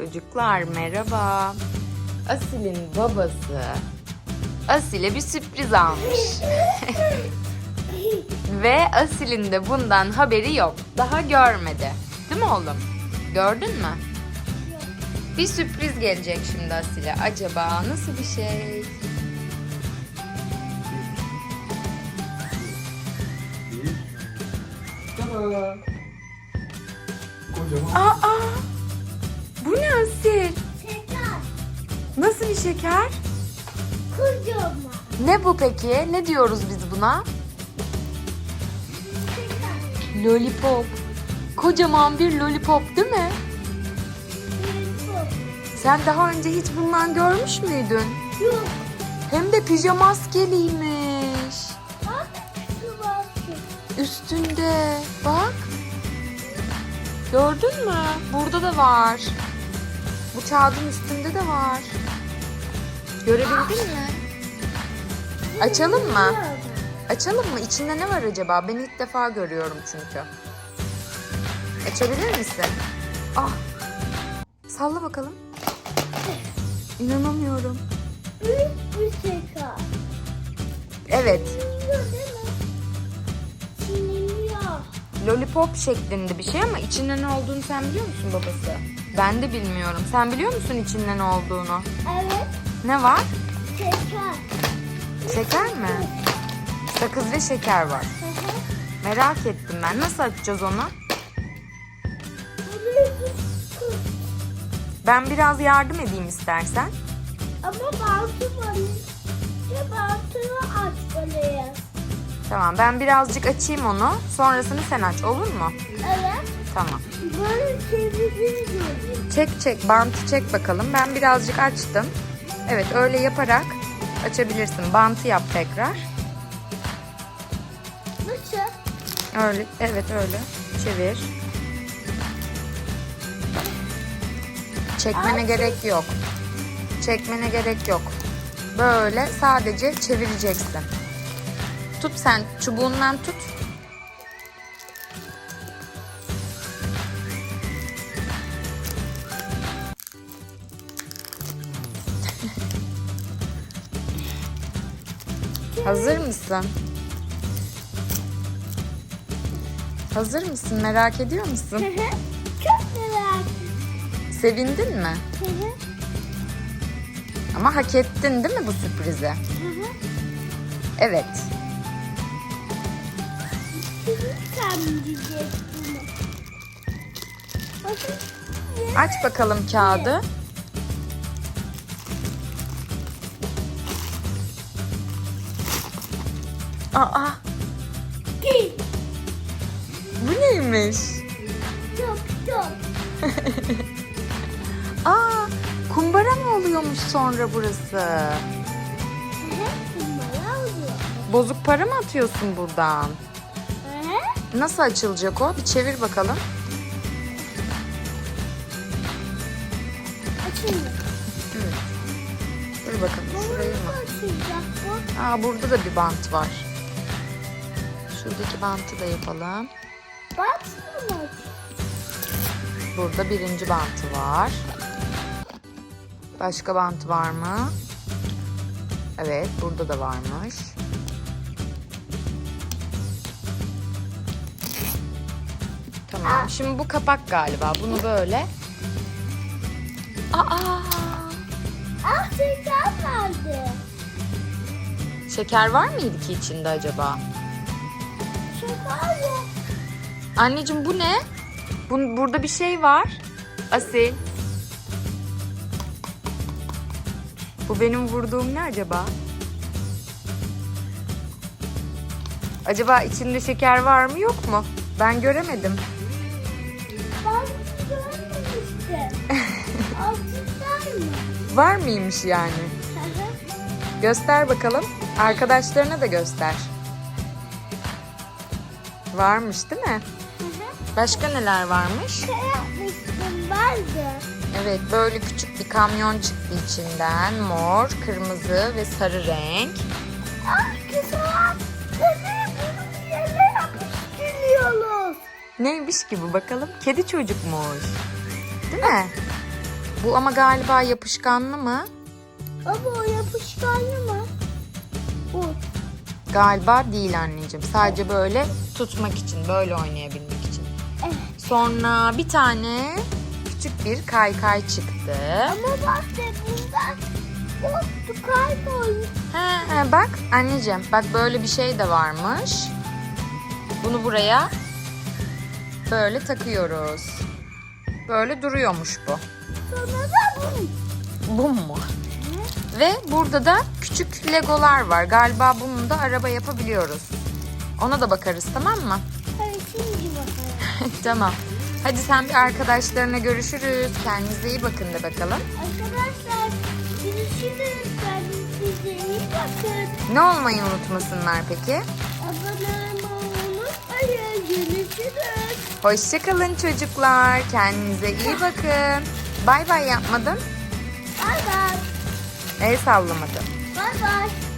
Çocuklar merhaba. Asil'in babası Asil'e bir sürpriz almış. Ve Asil'in de bundan haberi yok. Daha görmedi. Değil mi oğlum? Gördün mü? Bir sürpriz gelecek şimdi Asil'e. Acaba nasıl bir şey? Kocaman. Aa! Bu ne Asil? Şeker. Nasıl bir şeker? Kocaman. Ne bu peki? Ne diyoruz biz buna? Şeker. Lollipop. Kocaman bir lollipop değil mi? Sen daha önce hiç bundan görmüş müydün? Yok. Hem de pijama maskeliymiş. Bak. Üstünde. Bak. Gördün mü? Burada da var. Bu kağıdın üstünde de var. Görebildin mi? Açalım mı? Açalım mı? İçinde ne var acaba? Ben ilk defa görüyorum çünkü. Açabilir misin? Ah. Salla bakalım. İnanamıyorum. Büyük bir şeker. Evet. Lollipop şeklinde bir şey ama içinde ne olduğunu sen biliyor musun babası? Ben de bilmiyorum. Sen biliyor musun içinde ne olduğunu? Evet. Ne var? Şeker. Şeker mi? Sakız ve şeker var. Hı hı. Merak ettim ben. Nasıl açacağız onu? Ben biraz yardım edeyim istersen. Ama bantı var. İşte bantını açmalıyız. Tamam ben birazcık açayım onu. Sonrasını sen aç olur mu? Evet. Tamam. Çek çek bantı çek bakalım. Ben birazcık açtım. Evet öyle yaparak açabilirsin. Bantı yap tekrar. Nasıl? Öyle evet öyle. Çevir. Çekmene gerek yok. Çekmene gerek yok. Böyle sadece çevireceksin. Tut sen çubuğundan tut. Hazır mısın? Hazır mısın? Merak ediyor musun? Çok merak Sevindin mi? Hı hı. Ama hak ettin değil mi bu sürprizi? Hı hı. Evet. Aç bakalım kağıdı. Aa, Değil. bu neymiş? Çok çok. Aa, kumbara mı oluyormuş sonra burası? Bozuk para mı atıyorsun buradan? Nasıl açılacak o? Bir çevir bakalım. Açılıyor. Dur bakalım şurayı mı? Aa, burada da bir bant var. Şuradaki bantı da yapalım. Bak mı? Burada birinci bantı var. Başka bant var mı? Evet, burada da varmış. Tamam, şimdi bu kapak galiba. Bunu böyle... Aa! Ah şeker nerede? Şeker var mıydı ki içinde acaba? Anneciğim bu ne? Bu, burada bir şey var. Asil. Bu benim vurduğum ne acaba? Acaba içinde şeker var mı yok mu? Ben göremedim. Ben görmemiştim. Mı? Var mıymış yani? Göster bakalım. Arkadaşlarına da göster. Varmış değil mi? Başka neler varmış? Şey yapmıştım vardı. Evet böyle küçük bir kamyon çıktı içinden. Mor, kırmızı ve sarı renk. Ah güzel. Bir yere yapıştırıyoruz. Neymiş ki bu bakalım? Kedi çocukmuş. Değil mi? Bu ama galiba yapışkanlı mı? Baba o yapışkanlı mı? Bu. Galiba değil anneciğim. Sadece böyle tutmak için, böyle oynayabilmek. Sonra bir tane küçük bir kaykay çıktı. Ama bak de bundan koptu kayboldu. Ha, ha, bak anneciğim bak böyle bir şey de varmış. Bunu buraya böyle takıyoruz. Böyle duruyormuş bu. Sonra da bunu. Bu mu? Ve burada da küçük legolar var. Galiba bunun da araba yapabiliyoruz. Ona da bakarız tamam mı? Tamam. Hadi sen bir arkadaşlarına görüşürüz. Kendinize iyi bakın de bakalım. Arkadaşlar görüşürüz. Kendinize iyi bakın. Ne olmayı unutmasınlar peki? Abone olmayı unutmayın. Görüşürüz. Hoşçakalın çocuklar. Kendinize iyi bakın. Bay bay yapmadın. Bay bay. El sallamadın. Bay bay.